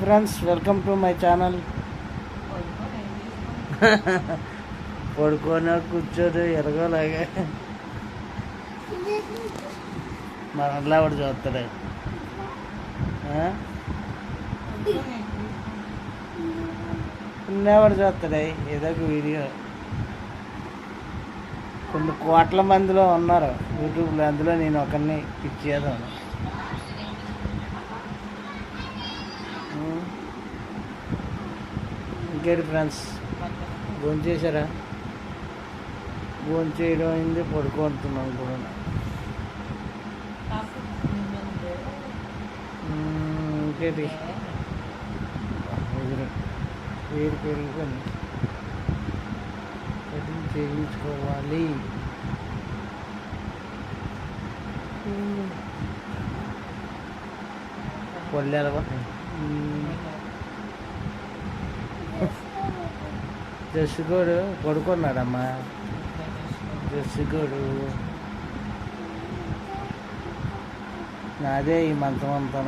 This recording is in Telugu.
Friends welcome to my channel పడుకొని కూర్చోదు ఎరగలాగా. మన వాడు చూస్తాడు. ఉన్నవాడు చూస్తాడే ఏదో ఒక వీడియో. కొన్ని కోట్ల మందిలో ఉన్నారు. యూట్యూబ్లో అందులో నేను ఒకరిని పిచ్చేదాను ఇంకేంటి ఫ్రెండ్స్? భోజనం చేశారా? భోజనం చేయడం అయింది పడుకుంటున్నాం కూడా మ్మ్, ఇంకేంటి? వేరు పెరుగుకొని కటింగ్ చేయించుకోవాలి. పొల్లెలవా జస్సుకోడు పడుకున్నాడమ్మా. జస్సుకోడు నాదే ఈ మంచం అంతా